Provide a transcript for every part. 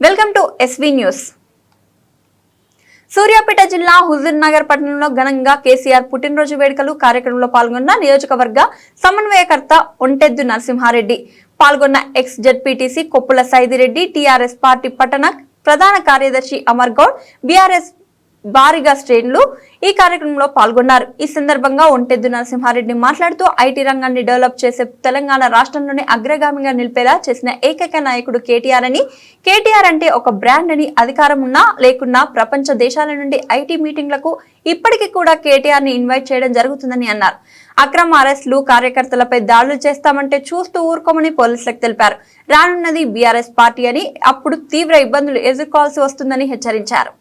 Welcome to SV news. Suryapet జిల్లా హుజూర్ నగర్ పట్టణంలో ఘనంగా కేసీఆర్ పుట్టినరోజు వేడుకలు కార్యక్రమంలో పాల్గొన్న నియోజకవర్గ సమన్వయకర్త ఒంటెద్దు నరసింహారెడ్డి పాల్గొన్న ex ZPTC Koppula Saidireddy TRS party పట్టణ ప్రధాన కార్యదర్శి అమర్ గౌడ్ బీఆర్ఎస్ భారీగా శ్రేణులు ఈ కార్యక్రమంలో పాల్గొన్నారు. ఈ సందర్భంగా ఒంటెద్దు నరసింహారెడ్డి మాట్లాడుతూ ఐటీ రంగాన్ని డెవలప్ చేసే తెలంగాణ రాష్ట్రంలోనే అగ్రగామిగా నిలిపేలా చేసిన ఏకైక నాయకుడు కేటీఆర్ అని. కేటీఆర్ అంటే ఒక బ్రాండ్ అని అధికారం ఉన్నా లేకున్నా ప్రపంచ దేశాల నుండి ఐటీ మీటింగ్లకు ఇప్పటికీ కూడా కేటీఆర్ని ఇన్వైట్ చేయడం జరుగుతుందని అన్నారు. అక్రమ అరెస్టులు కార్యకర్తలపై దాడులు చేస్తామంటే చూస్తూ ఊరుకోమని పోలీసులకు తెలిపారు. రానున్నది బీఆర్ఎస్ పార్టీ అని అప్పుడు తీవ్ర ఇబ్బందులు ఎదుర్కోవాల్సి వస్తుందని హెచ్చరించారు.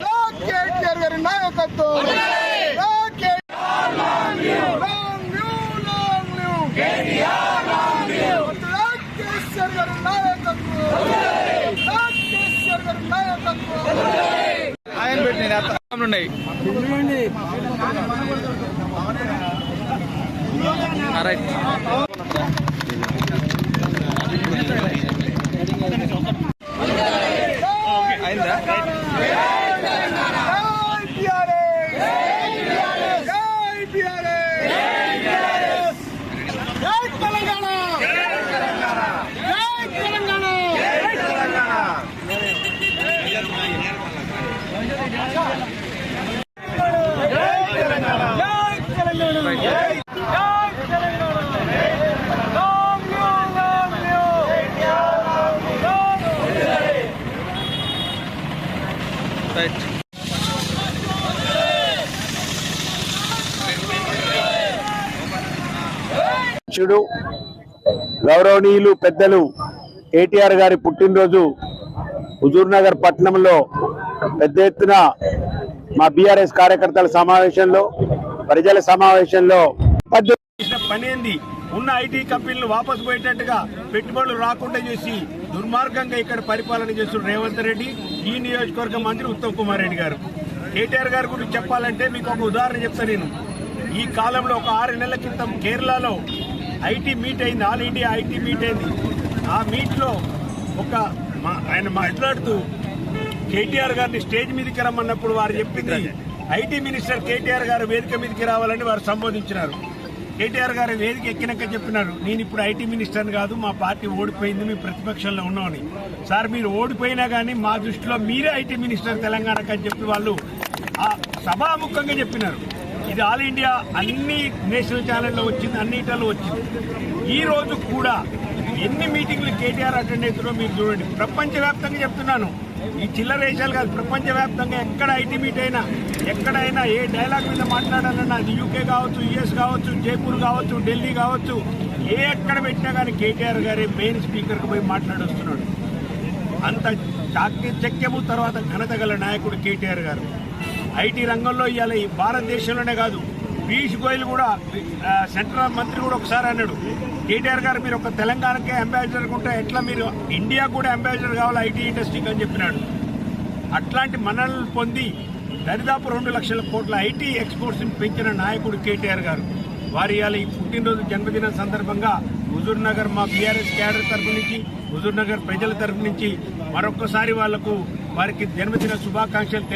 కేటీఆర్ గారి నాయకత్వం. Long live long live KTR గారి నాయకత్వం. కేసీఆర్ గారి నాయకత్వం. ఆయన పెట్టిన ఉన్నాయి. రైట్. రైట్ అధ్యక్షుడు గౌరవనీయులు పెద్దలు కేటీఆర్ గారి పుట్టినరోజు హుజూర్నగర్ పట్టణంలో పెద్ద ఎత్తున మా బీఆర్ఎస్ కార్యకర్తల సమావేశంలో ప్రజల సమావేశంలో పనేంది చేసిన పని ఏంది? ఉన్న ఐటీ కంపెనీలు వాపసు పోయేటట్టుగా పెట్టుబడులు రాకుండా చేసి దుర్మార్గంగా ఇక్కడ పరిపాలన చేస్తున్న రేవంత్ రెడ్డి ఈ నియోజకవర్గ మంత్రి ఉత్తమ్ కుమార్ రెడ్డి గారు. కేటీఆర్ గారి గురించి చెప్పాలంటే మీకు ఒక ఉదాహరణ చెప్తా నేను. ఈ కాలంలో ఒక ఆరు నెలల క్రితం కేరళలో ఐటీ మీట్ అయింది ఆల్ ఇండియా ఐటీ మీట్ అయింది. ఆ మీట్లో ఒక ఆయన మాట్లాడుతూ కేటీఆర్ గారిని స్టేజ్ మీదకి రమ్మన్నప్పుడు వారు చెప్పింది ఐటీ మినిస్టర్ కేటీఆర్ గారు వేదిక మీదకి రావాలని వారు సంబోధించినారు. కేటీఆర్ గారు వేదిక ఎక్కినాక చెప్పినారు నేను ఇప్పుడు ఐటీ మినిస్టర్ కాదు మా పార్టీ ఓడిపోయింది మీ ప్రతిపక్షంలో ఉన్నామని. సార్ మీరు ఓడిపోయినా కానీ మా దృష్టిలో మీరే ఐటీ మినిస్టర్ తెలంగాణకు అని చెప్పి వాళ్ళు ఆ సభాముఖంగా చెప్పినారు. ఇది ఆల్ ఇండియా అన్ని నేషనల్ ఛానల్లో వచ్చింది అన్నిటిలో వచ్చింది. ఈ రోజు కూడా ఎన్ని మీటింగ్లు కేటీఆర్ అటెండ్ అవుతారో మీరు చూడండి. ప్రపంచవ్యాప్తంగా చెప్తున్నాను. ఈ చిల్లర వేషాలు కాదు ప్రపంచవ్యాప్తంగా ఎక్కడ ఐటీ మీట్ అయినా ఎక్కడైనా ఏ డైలాగ్ మీద మాట్లాడాలన్నా అది యూకే కావచ్చు యుఎస్ కావచ్చు జైపూర్ కావచ్చు ఢిల్లీ కావచ్చు ఏ ఎక్కడ పెట్టినా కానీ కేటీఆర్ గారే మెయిన్ స్పీకర్కి పోయి మాట్లాడొస్తున్నాడు. అంత చాకచక్యము తర్వాత ఘనత గల నాయకుడు కేటీఆర్ గారు. ఐటీ రంగంలో ఇవాళ ఈ భారతదేశంలోనే కాదు పీయూష్ గోయల్ కూడా సెంట్రల్ మంత్రి కూడా ఒకసారి అన్నాడు కేటీఆర్ గారు మీరు ఒక తెలంగాణకే అంబాసిడర్ ఉంటే ఎట్లా మీరు ఇండియా కూడా అంబాసిడర్ కావాలి ఐటీ ఇండస్ట్రీకి అని చెప్పినాడు. అట్లాంటి మనల్ని పొంది దరిదాపు రెండు లక్షల కోట్ల ఐటీ ఎక్స్పోర్ట్స్ పెంచిన నాయకుడు కేటీఆర్ గారు. వారి ఇవాళ ఈ పుట్టినరోజు జన్మదిన సందర్భంగా హుజూర్ నగర్ మా బీఆర్ఎస్ క్యాడర్ తరఫు నుంచి హుజూర్ నగర్ ప్రజల తరఫు నుంచి మరొకసారి వాళ్ళకు వారికి జన్మదిన శుభాకాంక్షలు